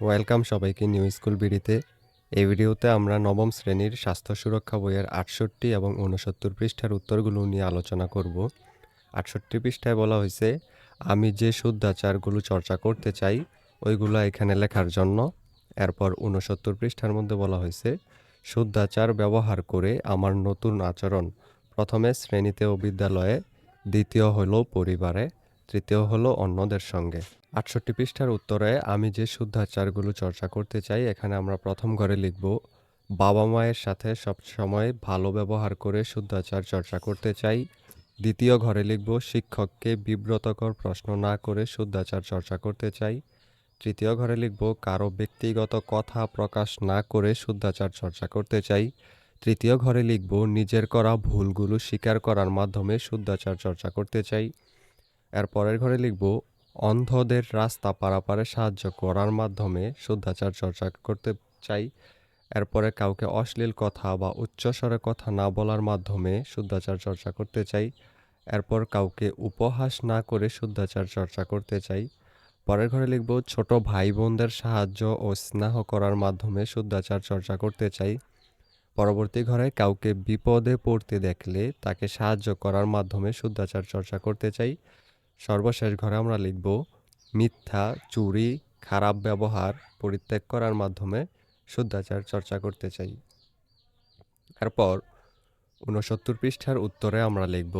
Welcome সবাইকে new school বিডিতে এই ভিডিওতে আমরা নবম শ্রেণির স্বাস্থ্য সুরক্ষা বইয়ের আটষট্টি এবং উনসত্তর পৃষ্ঠার উত্তরগুলো নিয়ে আলোচনা করব। আটষট্টি পৃষ্ঠায় বলা হয়েছে, আমি যে শুদ্ধাচারগুলো চর্চা করতে চাই, ওইগুলো এখানে লেখার জন্য। এরপর উনসত্তর পৃষ্ঠার মধ্যে বলা হয়েছে, শুদ্ধাচার ব্যবহার করে আমার নতুন আচরণ প্রথমে শ্রেণীতে ও বিদ্যালয়ে, দ্বিতীয় হলো পরিবারে। তৃতীয় হলো অন্যদের সঙ্গে। আটষট্টি পৃষ্ঠার উত্তরে আমি যে শুদ্ধাচারগুলো চর্চা করতে চাই, এখানে আমরা প্রথম ঘরে লিখব, বাবা মায়ের সাথে সবসময় ভালো ব্যবহার করে শুদ্ধাচার চর্চা করতে চাই। দ্বিতীয় ঘরে লিখব, শিক্ষককে বিব্রতকর প্রশ্ন না করে শুদ্ধাচার চর্চা করতে চাই। তৃতীয় ঘরে লিখব, কারও ব্যক্তিগত কথা প্রকাশ না করে শুদ্ধাচার চর্চা করতে চাই। তৃতীয় ঘরে লিখব, নিজের করা ভুলগুলো স্বীকার করার মাধ্যমে শুদ্ধাচার চর্চা করতে চাই। এর পরের ঘরে লিখব, অন্ধদের রাস্তা পারাপারে সাহায্য করার মাধ্যমে শুদ্ধাচার চর্চা করতে চাই। এরপরে কাউকে অশ্লীল কথা বা উচ্চস্বরে কথা না বলার মাধ্যমে শুদ্ধাচার চর্চা করতে চাই। এরপর কাউকে উপহাস না করে শুদ্ধাচার চর্চা করতে চাই। পরের ঘরে লিখব, ছোট ভাই বোনদের সাহায্য ও স্নেহ করার মাধ্যমে শুদ্ধাচার চর্চা করতে চাই। পরবর্তী ঘরে কাউকে বিপদে পড়তে দেখলে তাকে সাহায্য করার মাধ্যমে শুদ্ধাচার চর্চা করতে চাই। সর্বশেষ ঘরে আমরা লিখব, মিথ্যা, চুরি, খারাপ ব্যবহার পরিত্যাগ করার মাধ্যমে শুদ্ধাচার চর্চা করতে চাই। এরপর ঊনসত্তর পৃষ্ঠার উত্তরে আমরা লিখব,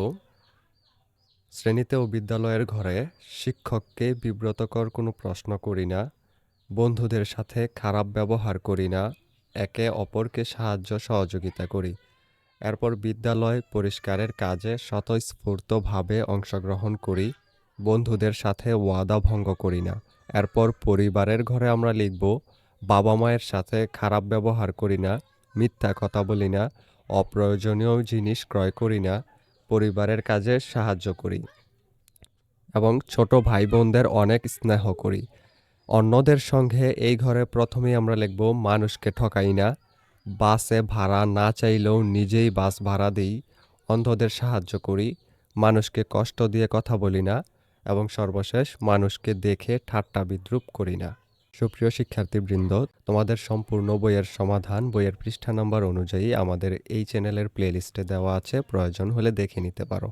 শ্রেণীতে ও বিদ্যালয়ের ঘরে শিক্ষককে বিব্রতকর কোনো প্রশ্ন করি না, বন্ধুদের সাথে খারাপ ব্যবহার করি না, একে অপরকে সাহায্য সহযোগিতা করি। এরপর বিদ্যালয় পরিষ্কারের কাজে স্বতঃস্ফূর্তভাবে অংশগ্রহণ করি বন্ধুদের সাথে ওয়াদা ভঙ্গ করি না। এরপর পরিবারের ঘরে আমরা লিখব, বাবা মায়ের সাথে খারাপ ব্যবহার করি না, মিথ্যা কথা বলি না, অপ্রয়োজনীয় জিনিস ক্রয় করি না, পরিবারের কাজে সাহায্য করি এবং ছোট ভাই বোনদের অনেক স্নেহ করি। অন্যদের সঙ্গে এই ঘরে প্রথমেই আমরা লিখব, মানুষকে ঠকাই না, বাসে ভাড়া না চাইলেও নিজেই বাস ভাড়া দিই, অন্ধদের সাহায্য করি, মানুষকে কষ্ট দিয়ে কথা বলি না এবং সর্বশেষ মানুষকে দেখে ঠাট্টা বিদ্রুপ করি না। সুপ্রিয় শিক্ষার্থীবৃন্দ, তোমাদের সম্পূর্ণ বইয়ের সমাধান বইয়ের পৃষ্ঠা নাম্বার অনুযায়ী আমাদের এই চ্যানেলের প্লেলিস্টে দেওয়া আছে। প্রয়োজন হলে দেখে নিতে পারো।